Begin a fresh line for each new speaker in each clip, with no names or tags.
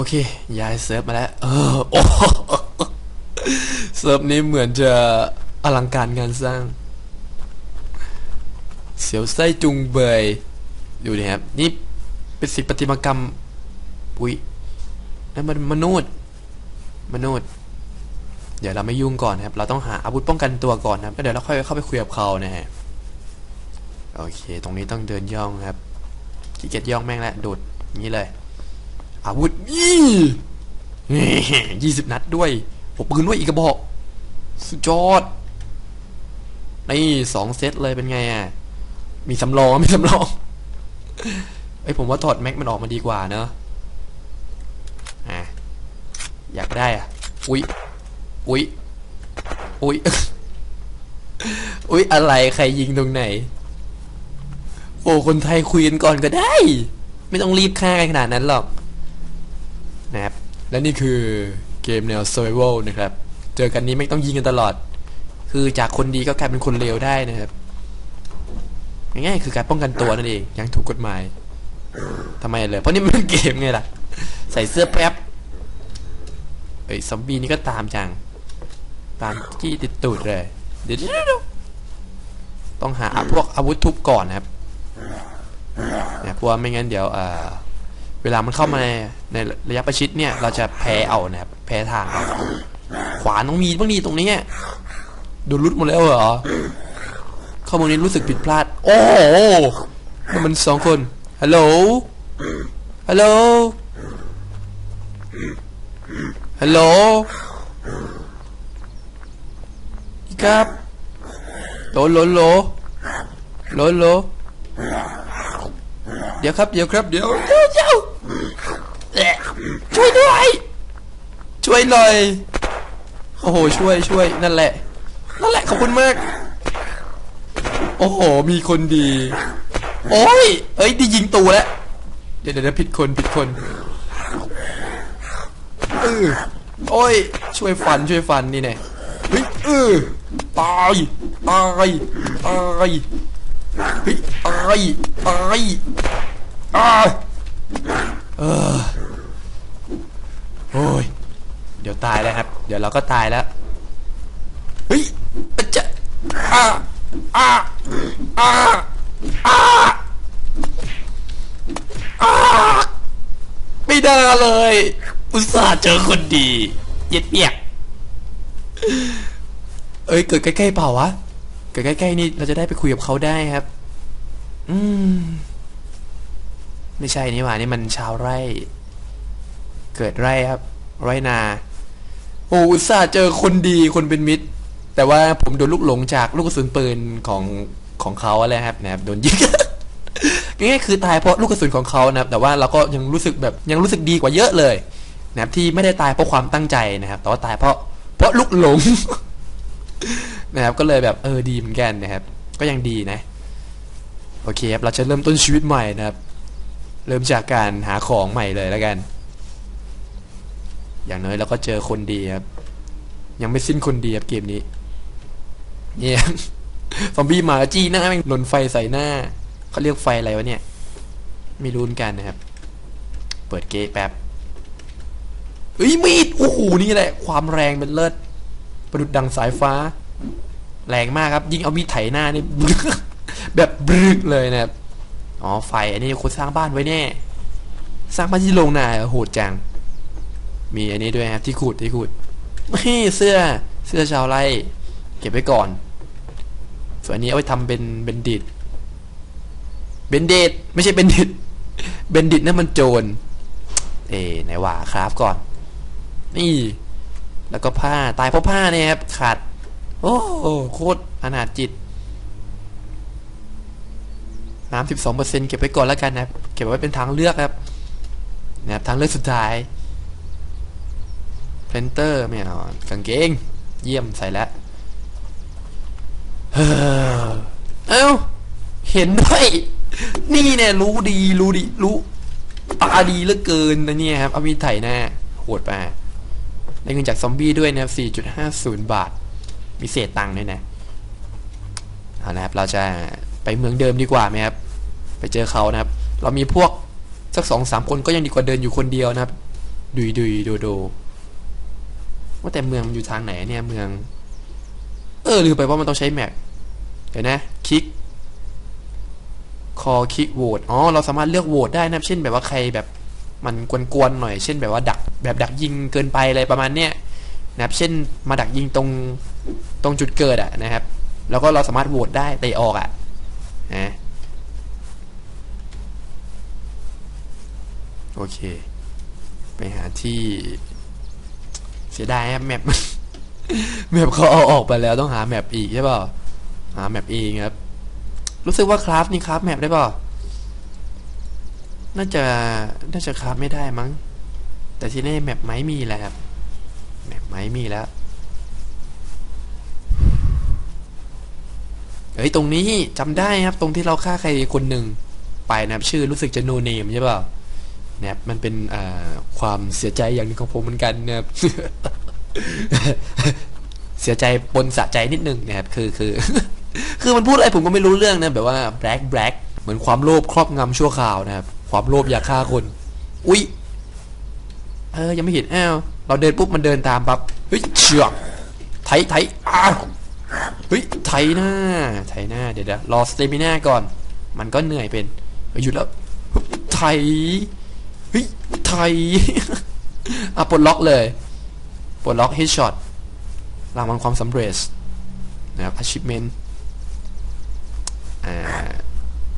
อเค ย้ายเซิร์ฟมาแล้ว เออโอ้โหเซิร์ฟนี้เหมือนจะอลังการงานสร้าง เสียวไส้จุงเบยดูดิครับ นี่เป็นศิลปติมกรรม อุ๊ยนั่นมันมนุษย์มนุษย์ เดี๋ยวเราไม่ยุ่งก่อนครับ เราต้องหาอาวุธป้องกันตัวก่อนนะครับแล้วเดี๋ยวเราค่อยเข้าไปคุยกับเขานะฮะ โอเค ตรงนี้ต้องเดินย่องครับขี้เกียจย่องแม่งแล้วโดดนี้เลย อาวุธนี่ยี่สิบนัดด้วยผมปืนด้วยอีกกระบอก สุดยอด นี่สองเซตเลยเป็นไงอะ มีสำรองมีสำรองไอผมว่าถอดแม็กมันออกมาดีกว่าเนอะอะอยากได้อะ อุ๊ย อุ๊ย อุ๊ย อุ๊ย อะไรใครยิงตรงไหน โอ้ คนไทยคุยกันก่อนก็ได้ ไม่ต้องรีบฆ่ากันขนาดนั้นหรอก นะครับ และนี่คือเกมแนว survival นะครับ เจอกันนี้ไม่ต้องยิงกันตลอด คือจากคนดีก็กลายเป็นคนเลวได้นะครับง่ายๆคือการป้องกันตัวนั่นเองอยังถูกกฎหมายทำไมเลยเพราะนี่มันเกมไงล่ะ ใส่เสื้อแป๊บเอ้ยซอมบี้นี่ก็ตามจัง ตามจี้ติดตูดเลยเดี๋ยวต้องหาพวกอาวุธทุบก่อนนะครับเนี่ยเพราะว่าไม่งั้นเดี๋ยวอ่อ เวลามันเข้ามาในในระยะประชิดเนี่ย เราจะแพ้เอานะครับ แพ้ทาง ขวานต้องมีบ้างดีตรงนี้โดนรุดหมดแล้วเหรอ ข้อมูลนี้รู้สึกผิดพลาด โอ้โหมันสองคน ฮัลโหล ฮัลโหล ฮัลโหลอีกครับโหลโหลโหลโหลโหลเดี๋ยวครับ เดี๋ยวครับ เดี๋ยวเดี๋ยว ช่วยด้วย ช่วยหน่อย โอ้โห ช่วยช่วยนั่นแหละ นั่นแหละขอบคุณมาก โอ้โห มีคนดี โอ้ย เอ้ยดียิงตูแล้ว เดี๋ยวเดี๋ยวผิดคนผิดคนเออโอ้ย ช่วยฟันช่วยฟันนี่แน่เฮ้ยเออตายตายตายเฮ้ยตายตายอ่า เออโอ้ยเดี๋ยวตายแล้วครับ เดี๋ยวเราก็ตายแล้ว เฮ้ยอะจะอ่าอ่าอ่าอ่าอ่าไม่ได้เลย อุตส่าห์เจอคนดี เย็ดเปียกเอ้ย เกิดใกล้ๆเปล่าวะ เกิดใกล้ๆนี่เราจะได้ไปคุยกับเขาได้ครับ อืม ไม่ใช่นี่หว่านี่มันชาวไร่ เกิดไร่ครับ ไร่นา โอ้อุตส่าห์เจอคนดีคนเป็นมิตร แต่ว่าผมโดนลูกหลงจากลูกกระสุนปืนของของเขาอะไรครับนะครับโดนยิงง่คือตายเพราะลูกกระสุนของเขานะครับ แต่ว่าเราก็ยังรู้สึกแบบยังรู้สึกดีกว่าเยอะเลย นะครับที่ไม่ได้ตายเพราะความตั้งใจนะครับ แต่ว่าตายเพราะเพราะลูกหลง นะครับ ก็เลยแบบเออดีเหมือนกันนะครับ ก็ยังดีนะ โอเคครับเราจะเริ่มต้นชีวิตใหม่นะครับ เริ่มจากการหาของใหม่เลยแล้วกัน อย่างน้อยเราก็เจอคนดีครับ ยังไม่สิ้นคนดีครับเกมนี้เนี่ยซอมบี้มาจี้หน้าแม่งหล่นไฟใส่หน้าเขาเรียกไฟอะไรวะเนี่ย ไม่รู้เหมือนกันนะครับ เปิดเกมแป๊บเฮ้ยมีดโอ้โหนี่แหละ ความแรงเป็นเลิศประดุดดังสายฟ้า แรงมากครับ ยิงเอามีดไถหน้านี่แบบบรึกเลยนะครับ อ๋อไฟ อันนี้คนสร้างบ้านไว้แน่ สร้างบ้านที่โรงนาโหดจัง มีอันนี้ด้วยครับที่ขุดที่ขุดนี่เสื้อเสื้อชาวไร่เก็บไว้ก่อน ส่วนนี้เอาไปทำเป็นเบนดิตเบนเดตไม่ใช่เบนดิตเบนดิตนั่นมันโจร เอ๋ไหนว่าครับก่อน นี่ แล้วก็ผ้าตายเพราะผ้าเนี่ยครับขาด โอ้โหโคตรอนาถจิต น้ำสิบสองเปอร์เซ็นเก็บไว้ก่อนแล้วกันนะครับเก็บไว้เป็นทางเลือกครับนะครับทางเลือกสุดท้ายเพนเตอร์ไม่เอากางเกง เยี่ยมใส่แล้วเอ้าเห็นด้วยนี่เนี่ยรู้ดีรู้ดีรู้ตาดีเหลือเกินนะเนี่ยครับเอามีไถหน้าโหดไปได้เงินจากซอมบี้ด้วยนะครับ4.50 บาท มีเศษตังค์ด้วยนะเอาละครับเราจะ ไปเมืองเดิมดีกว่าไหมครับ ไปเจอเขานะครับ เรามีพวกสักสองสามคนก็ยังดีกว่าเดินอยู่คนเดียวนะครับ ดุยดุยโดโดว่าแต่เมืองมันอยู่ทางไหนเนี่ยเมือง เออลืมไปว่ามันต้องใช้แมปเดี๋ยวนะคลิกคอคลิกโหวตอ๋อเราสามารถเลือกโหวตได้นะเช่นแบบว่าใครแบบมันกวนๆหน่อย เช่นแบบว่าดักแบบดักยิงเกินไปอะไรประมาณเนี้ยนะครับ เช่นมาดักยิงตรงตรงจุดเกิดอะนะครับ แล้วก็เราสามารถโหวตได้เตะออกอะ นะโอเค ไปหาที่เสียดายครับแมปแมปเขาเอาออกไปแล้วต้องหาแมปอีกใช่ป่าหาแมปเองครับ รู้สึกว่าคราฟนี่คราฟแมปได้ป่าน่าจะน่าจะคราฟไม่ได้มั้ง แต่ที่นี่แมปไม้มีแล้วครับแมปไม้มีแล้ว ฮ้ยตรงนี้จำได้ครับ ตรงที่เราฆ่าใครคนหนึ่งไปนะครับ ชื่อรู้สึกจะโนเนมใช่ป่านะครับมันเป็นความเสียใจอย่างนึงของผมเหมือนกันนะครับเสียใจปนสะใจนิดนึงนะครับ คือคือ คือมันพูดอะไรผมก็ไม่รู้เรื่องนะแบบว่า black black เหมือนความโลภครอบงำชั่วคราวนะครับ ความโลภอยากฆ่าคน อุ๊ยเออยังไม่เห็นอ้าวเราเดินปุ๊บมันเดินตามปั๊บเฮ้ยเชือกไถไถอ้าว เฮ้ยไถหน้าไถหน้าเดี๋ยวเดี๋ยวรอสเตมิน่าก่อน มันก็เหนื่อยเป็นหยุดแล้วฮึบไถเฮ้ยไถอะปลดล็อกเลยปลดล็อกเฮดช็อตรางวัลความสำเร็จนะครับ achievement อ่า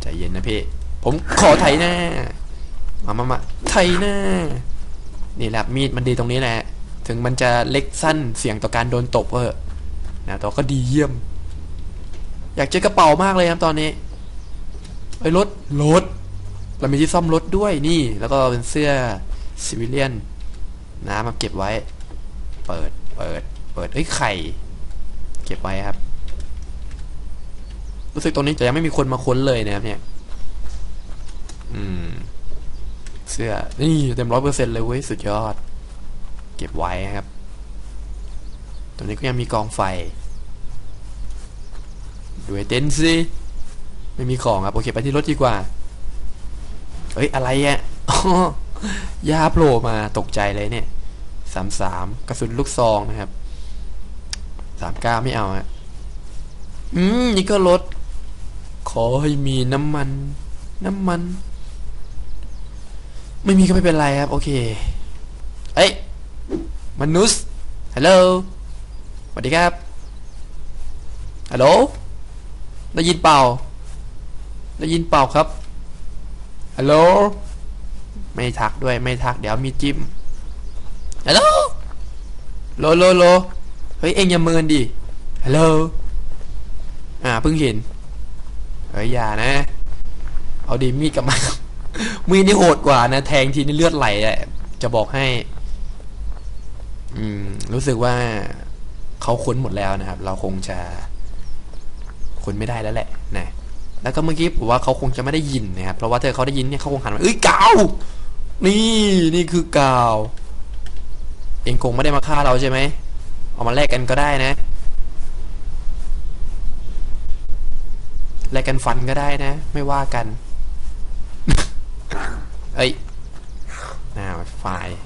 ใจเย็นนะพี่ ผมขอไถหน้า มามามาไถหน้า นี่แหละมีดมันดีตรงนี้แหละ ถึงมันจะเล็กสั้นเสี่ยงต่อการโดนตบเออ นะแต่ว่าก็ดีเยี่ยม อยากเจอกระเป๋ามากเลยครับตอนนี้ไอ้ยรถรถเรามีที่ซ่อมรถด้วยนี่ แล้วก็เป็นเสื้อซิวิเลียนนะมาเก็บไว้ เปิดเปิด เปิดเอ้ยไข่ เก็บไว้ครับ รู้สึกตรงนี้จะยังไม่มีคนมาค้นเลยนะครับ เนี่ย อืม เสื้อนี่เต็มร้อยเปอร์เซ็นต์เลยเว้ยสุดยอด เก็บไว้ครับต รงนี้ก็ยังมีกองไฟดูไอเต็นท์สิไม่มีของครับโอเคไปที่รถดีกว่าเฮ้ยอะไรอะยาโผล่มาตกใจเลยเนี่ยสามสามกระสุนลูกซองนะครับสามเก้าไม่เอาฮะอืมนี่ก็รถ ขอให้มีน้ำมัน น้ำมัน ไม่มีก็ไม่เป็นไรครับ โอเค เอ้ยมนุษย์ฮัลโหล สวัสดีครับ ฮัลโหล ได้ยินเปล่า ได้ยินเปล่าครับ ฮัลโหล ไม่ทักด้วย ไม่ทัก เดี๋ยวมีจิ้ม ฮัลโหล โลโลโล เฮ้ย เอ็งอย่าเมินดิ ฮัลโหล อ่า เพิ่งเห็น เฮ้ย อย่านะ เอาดีมีดกลับมา มีดนี่โหดกว่านะ แทงทีนี่เลือดไหลอะจะบอกให้ อืม รู้สึกว่า เขาค้นหมดแล้วนะครับ เราคงจะค้นไม่ได้แล้วแหละนะแล้วก็เมื่อกี้ผมว่าเขาคงจะไม่ได้ยินนะครับเพราะว่าถ้าเขาได้ยินเนี่ยเขาคงหันมาเอ้ยกาวนี่นี่คือกาว เองคงไม่ได้มาฆ่าเราใช่ไหมเอามาแลกกันก็ได้นะแลกกันฟันก็ได้นะ ไม่ว่ากัน เอ้ยน่าไฟล์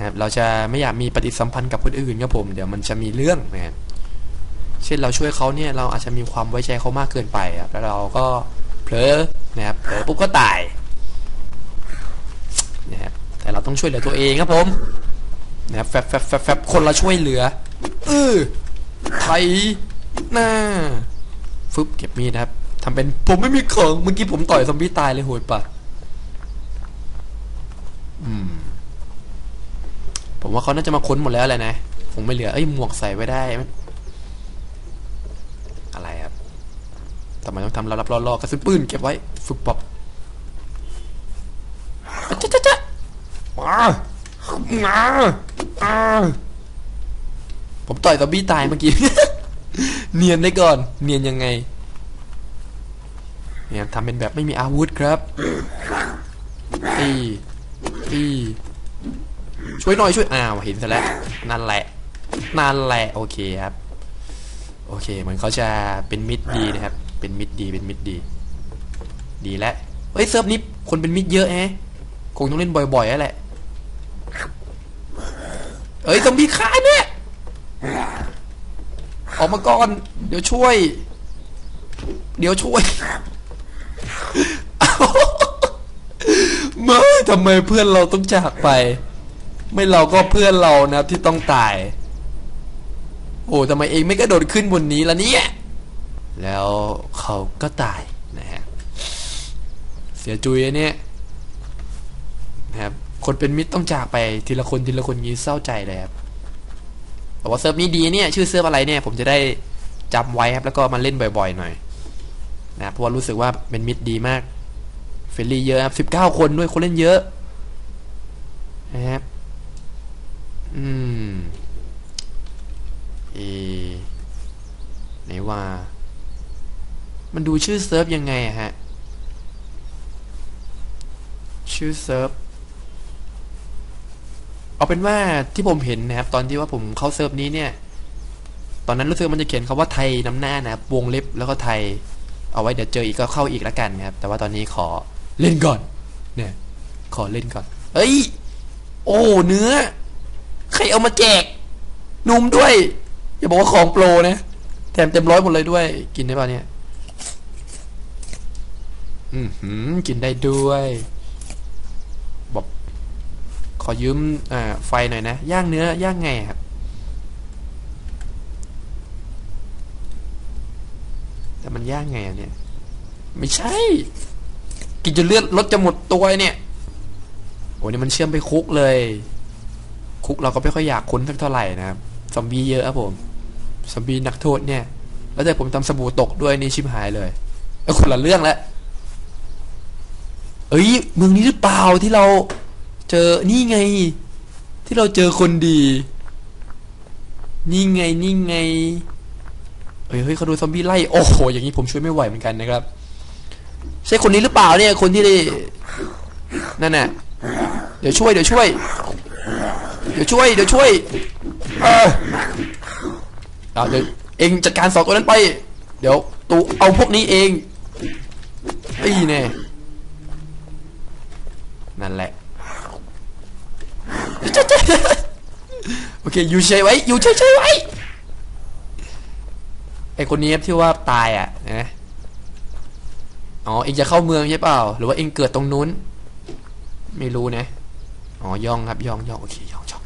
นะครับเราจะไม่อยากมีปฏิสัมพันธ์กับคนอื่นครับผมเดี๋ยวมันจะมีเรื่องนะครับเช่นเราช่วยเขาเนี่ยเราอาจจะมีความไว้ใจเขามากเกินไปครับแล้วเราก็เผลอนะครับเผลอปุ๊บก็ตายนะครับแต่เราต้องช่วยเหลือตัวเองครับผมนะครับแฟบแฟบแฟบแฟบคนละช่วยเหลือเออไถหน้าฟึบเก็บมีดครับทำเป็นผมไม่มีของเมื่อกี้ผมต่อยซอมบี้ตายเลยโหยปะอืม ผมว่าเขาน่าจะมาค้นหมดแล้วแหละนะ คงไม่เหลือ เอ้ย หมวกใส่ไว้ได้ อะไรครับทำไมต้องทำรับๆล่อๆกระสุนปืนเก็บไว้ฟึบปับจ๊ะจ๊ะจ๊ะมามาอาผมต่อยซอบี้ตายเมื่อกี้ เนียนได้ก่อน เนียนยังไง เนี่ยทำเป็นแบบไม่มีอาวุธครับอีอี ช่วยหน่อยช่วยอ้าวเห็นซะแล้วนั่นแหละนั่นแหละโอเคครับ โอเคเหมือนเขาจะเป็นมิดดีนะครับ เป็นมิดดีเป็นมิดดี ดีแล้วเฮ้ยเซิร์ฟนี้คนเป็นมิดเยอะแฮะคงต้องเล่นบ่อยๆแล้วแหละเฮ้ยซอมบี้ฆ่าเนี่ยออกมาก่อน เดี๋ยวช่วย เดี๋ยวช่วยไม่ทำไมเพื่อนเราต้องจากไป ไม่เราก็เพื่อนเรานะที่ต้องตาย โอ้ทำไมเองไม่กระโดดขึ้นบนนี้ล่ะเนี่ยแล้วเขาก็ตายนะฮะเสียจุยเนี่ยนะครับคนเป็นมิตรต้องจากไปทีละคนทีละคนงี้เศร้าใจเลยครับแต่ว่าเซิร์ฟนี้ดีเนี่ยชื่อเซิร์ฟอะไรเนี่ย ผมจะได้จำไว้ครับแล้วก็มาเล่นบ่อยๆหน่อยนะเพราะว่ารู้สึกว่าเป็นมิตรดีมากเฟรนลี่เยอะครับสิบเก้าคนด้วยคนเล่นเยอะนะครับ อืม เอ ไหนว่า มันดูชื่อเซิร์ฟยังไงอะฮะ ชื่อเซิร์ฟ เอาเป็นว่าที่ผมเห็นนะครับ ตอนที่ว่าผมเข้าเซิร์ฟนี้เนี่ย ตอนนั้นรู้สึกมันจะเขียนคาว่าไทยน้ำหน้านะครับวงเล็บแล้วก็ไทย เอาไว้เดี๋ยวเจออีกก็เข้าอีกแล้วกันนะครับ แต่ว่าตอนนี้ขอเล่นก่อน เนี่ย ขอเล่นก่อน เอ้ย โอ้ เนื้อ เอามาแจกนุ่มด้วย อย่าบอกว่าของโปรนะแถมเต็มร้อยหมดเลยด้วย กินได้ป่ะเนี่ย อือหือกินได้ด้วยบอกขอยืมอ่าไฟหน่อยนะ ย่างเนื้อย่างไงครับแต่มันย่างไงอะเนี่ย ไม่ใช่ กินจนเลือดรถจะหมดตัวเนี่ย โอ้นี่มันเชื่อมไปคุกเลย คุกเราก็ไม่ค่อยอยากคุ้นสักเท่าไหร่นะครับซอมบี้เยอะครับผมซอมบี้นักโทษเนี่ย แล้วแต่ผมทำสบู่ตกด้วยนี่ชิบหายเลยเออคนละเรื่องแล้วเอ้ยเมืองนี้หรือเปล่าที่เราเจอนี่ไง ที่เราเจอคนดี นี่ไงนี่ไงเฮ้ยเฮ้ยเขาดูซอมบี้ไล่โอ้โหอย่างนี้ผมช่วยไม่ไหวเหมือนกันนะครับ ใช่คนนี้หรือเปล่าเนี่ย คนที่นั่นน่ะเดี๋ยวช่วยเดี๋ยวช่วย เดี๋ยวช่วย เดี๋ยวช่วย เออเอาเดี๋ยวเองจัดการสองตัวนั้นไป เดี๋ยวตูเอาพวกนี้เองไอ้แน่นั่นแหละ โอเคอยู่เฉยไว้อยู่เฉยๆไว้ไอคนนี้ที่ว่าตายอะนะอ๋อเองจะเข้าเมืองใช่เปล่า หรือว่าเองเกิดตรงนู้น ไม่รู้นะ อ๋อย่องครับย่องย่องโอเคย่องย่อง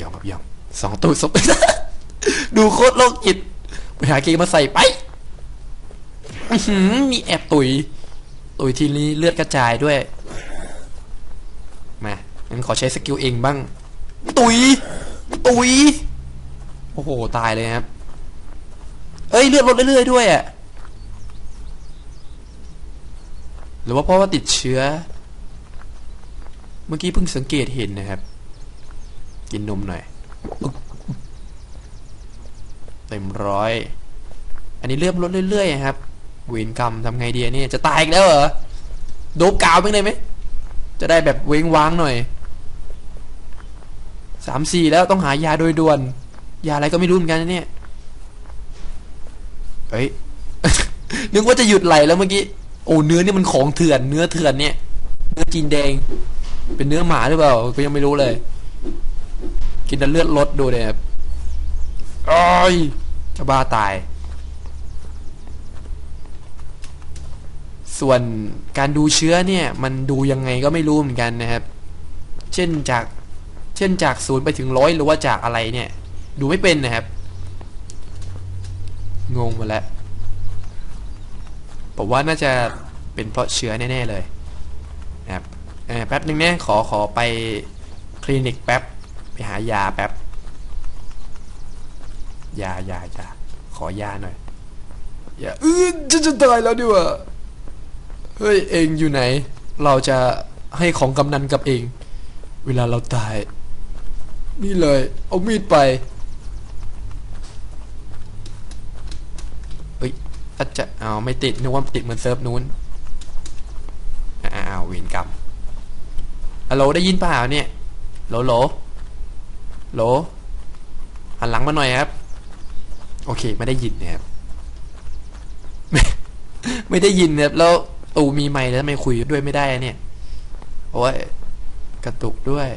ย่องครับย่องสองตัวสองดูโคตรโลกจิตไปหาเกงมาใส่ไปหือมีแอบตุยตุยทีนี้เลือดกระจายด้วยมางั้นขอใช้สกิลเองบ้าง ตุย ตุย โอ้โห ตายเลยครับ เอ้ย เลือดลดเรื่อยๆด้วยอะหรือว่าเพราะว่าติดเชื้อ เมื่อกี้เพิ่งสังเกตเห็นนะครับ กินนมหน่อยเต็มร้อย อันนี้เลื่อมลดเรื่อยๆครับเวรกรรมทำไงดีอะเนี่ยจะตายอีกแล้วเหรอโดบกาวไปเลยไหมจะได้แบบเว้งว้างหน่อยสามสี่แล้วต้องหายาโดยด่วน ยาอะไรก็ไม่รู้เหมือนกันนะเนี่ยเฮ้ยนึกว่าจะหยุดไหลแล้วเมื่อกี้โอ้เนื้อนี่มันของเถื่อนเนื้อเถื่อนเนี่ย เนื้อจีนแดง เป็นเนื้อหมาหรือเปล่าก็ยังไม่รู้เลย กินแต่เลือดลดดูเลยครับอ้ยจะบ้าตาย ส่วนการดูเชื้อเนี่ย มันดูยังไงก็ไม่รู้เหมือนกันนะครับ เช่นจากเช่นจากศูนย์ไปถึงร้อยหรือว่าจากอะไรเนี่ย ดูไม่เป็นนะครับ งงหมาแล้วผมว่าน่าจะเป็นเพราะเชื้อแน่ ๆ เลยนะครับเอ่อแป๊บนึงเนี่ยขอขอไปคลินิกแป๊บ ไปหายาแป๊บ ยายายาขอยาหน่อยยาเออจะจะตายแล้วดิวะเฮ้ยเองอยู่ไหน เราจะให้ของกำนันกับเอง เวลาเราตาย นี่เลย เอามีดไปเฮ้ยอาจจะเอาไม่ติดนึกว่าติดเหมือนเซิร์ฟนู้นอ้าวเวรกรรม ฮัลโหลได้ยินเปล่าเนี่ยโหลโหลโหลหันหลังมาหน่อยครับ โอเคไม่ได้ยินนะครับไม่ไม่ได้ยินนะครับแล้วตูมีไมค์แล้วทำไมคุยด้วยไม่ได้เนี่ยโอ้ยกระตุกด้วย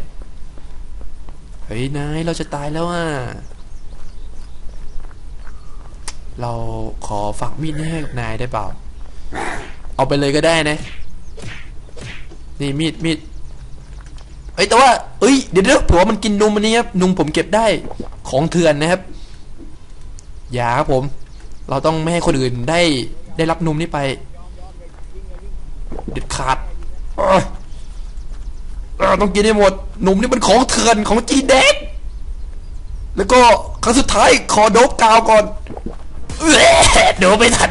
เฮ้ยนายเราจะตายแล้วอะเราขอฝากมีดนี้ให้กับนายได้เปล่า เอาไปเลยก็ได้นะ นี่มีดมีด เอ้ยแต่ว่าเอ้ยเดี๋ยวเดี๋ยวผัวมันกินนมอันนี้ครับนมผมเก็บได้ของเถื่อนนะครับ อย่าครับผม เราต้องไม่ให้คนอื่นได้ได้รับนมนี้ไปเด็ดขาดต้องกินให้หมดนมนี่มันของเถื่อนของจีนเด็ก แล้วก็ครั้งสุดท้ายขอโดบกาวก่อนเอ้ยโดบไม่ทัน